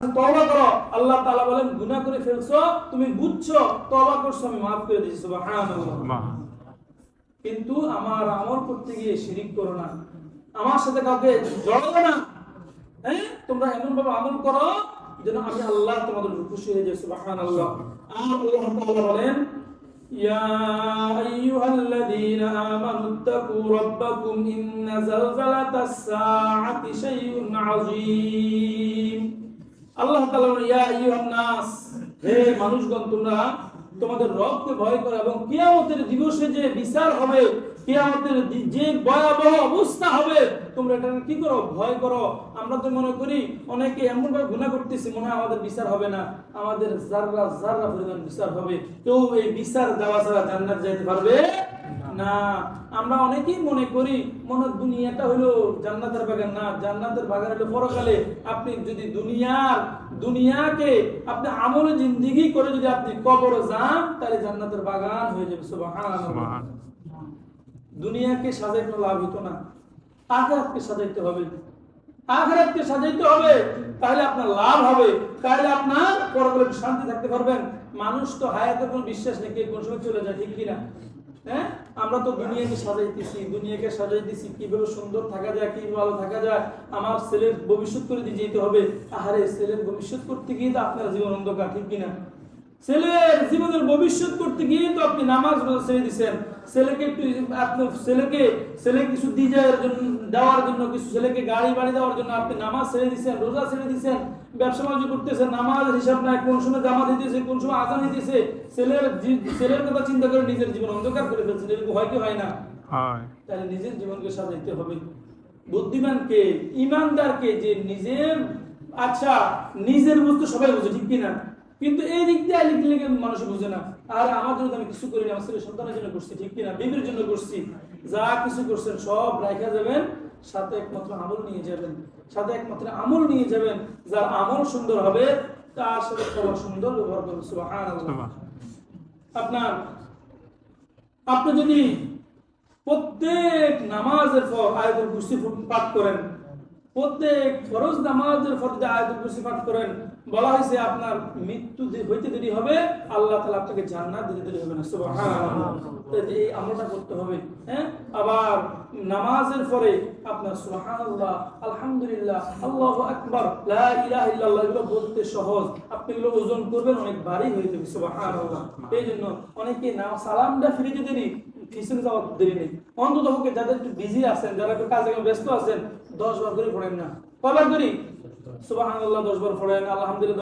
তওবা করো আল্লাহ তাআলা বলেন গুনাহ করে ফেলছো তুমি বুঝছো তওবা করছো আমি মাফ করে দিয়েছি সুবহানাল্লাহ কিন্তু আমার আমল করতে গিয়ে শিরিক করো না আমার সাথে কাউকে জড়াবো না হ্যাঁ তোমরা এমন ভাবে আমল করো যেন আমি আল্লাহ তোমাদের উপর খুশি হয়ে যাই সুবহানাল্লাহ আর আল্লাহ তাআলা বলেন يا أيها الذين آمنوا اتقوا ربكم إن زلزلة الساعة شيء عظيم আল্লাহ নাস হে মানুষগণ, তোমরা তোমাদের রবকে ভয় করো এবং কিয়ামতের দিবসে যে বিচার হবে, কিয়ামতের যে ভয়াবহ অবস্থা হবে, তোমরা এটা কি করো? ভয় করো। আমরা তো মনে করি অনেকে এমন ভাবে গুনাহ করতেছি, মনে হয় আমাদের বিচার হবে না। আমাদের জাররা জাররা পরিমাণ বিচার হবে, কেউ এই বিচার দেওয়া ছাড়া জান্নাত যাইতে পারবে না আমরা অনেকেই মনে করি মনে হয় দুনিয়াটা হলো জান্নাতের বাগান। না জান্নাতের বাগান হলো পরকালে। আপনি যদি দুনিয়ার দুনিয়াকে আপনি আমলে জিন্দিগি করে যদি আপনি কবরে যান তাহলে জান্নাতের বাগান হয়ে যাবে। সুবহানাল্লাহ। দুনিয়াকে সাজাইতে লাভ হতো না। আখেরাতকে সাজাইতে হবে। আখেরাতকে সাজাইতে হবে তাহলে আপনার লাভ হবে। তাহলে আপনার পরকালে শান্তি থাকতে পারবেন। মানুষ তো হায়াতের কোনো বিশ্বাস নেই কোন সময় চলে যায় ঠিক কিনা? হ্যাঁ? আমরা তো দুনিয়াকে সাজাইতেছি দুনিয়াকে সাজাইতেছি কীভাবে সুন্দর থাকা যায় কীভাবে ভালো থাকা যায়। আমার ছেলের ভবিষ্যৎ করে দিয়ে যেতে হবে। আহারে, ছেলের ভবিষ্যৎ করতে গিয়ে তো আপনার জীবন অন্ধকার, ঠিক কিনা? ছেলের জীবনের ভবিষ্যৎ করতে গিয়ে তো আপনি নামাজ রোজা ছেড়ে দিচ্ছেন ছেলেকে একটু আপনি ছেলেকে ছেলে কিছু দিয়ে জন্য দেওয়ার জন্য কিছু ছেলেকে গাড়ি বাড়ি দেওয়ার জন্য আপনি নামাজ ছেড়ে দিচ্ছেন রোজা ছেড়ে দিচ্ছেন ব্যবসা বাণিজ্য করতেছেন নামাজ হিসাব নাই কোন সময় জামা দিতেছে কোন সময় আজান দিতেছে ছেলের ছেলের কথা চিন্তা করে নিজের জীবন অন্ধকার করে ফেলছেন এরকম হয় কি হয় না? তাহলে নিজের জীবনকে সাজাইতে হবে। বুদ্ধিমানকে ইমানদারকে যে নিজের আচ্ছা নিজের বস্তু সবাই বুঝে ঠিক কিনা? কিন্তু এই দিক দিয়ে লিখে লিখে মানুষ বুঝে না। আর আমার জন্য আমি কিছু করিনি, আমার ছেলে সন্তানের জন্য করছি, ঠিক কিনা? বিবির জন্য করছি। যা কিছু করছেন সব রাখা যাবেন, সাথে একমাত্র আমল নিয়ে যাবেন। সাথে একমাত্র আমল নিয়ে যাবেন, যার আমল সুন্দর হবে, তার সাথে সবার সুন্দর ব্যবহার করবেন আপনার, আপনি যদি প্রত্যেক নামাজের পর আয়াতুল কুরসি পাঠ করেন প্রত্যেক ফরজ নামাজের যদি আয়াতুল কুরসি পাঠ করেন। বলা হয়েছে আপনার মৃত্যু হইতে দেরি হবে আল্লাহ তাআলা আপনাকে জান্নাত দিতে দেরি হবে না। সুবহানাল্লাহ। এই আমলটা করতে হবে হ্যাঁ? আবার নামাজের পরে আপনার সুবহানাল্লাহ আলহামদুলিল্লাহ আল্লাহু আকবার লা ইলাহা ইল্লাল্লাহ এগুলো বলতে সহজ। আপনি এগুলো ওজন করবেন অনেক ভারী হয়ে যাবে সুবহানাল্লাহ। এই জন্য অনেকে না সালামটা ফিরে যেতে দেরি যাওয়ার দেরি নেই। অন্তত হোকে যাদের একটু বিজি আছেন, যারা একটু কাজে ব্যস্ত আছেন, দশ বার করে পড়েন না। কবার করি? সুবাহ দশ বার পড়েন, আলহামদুলিল্লাহ।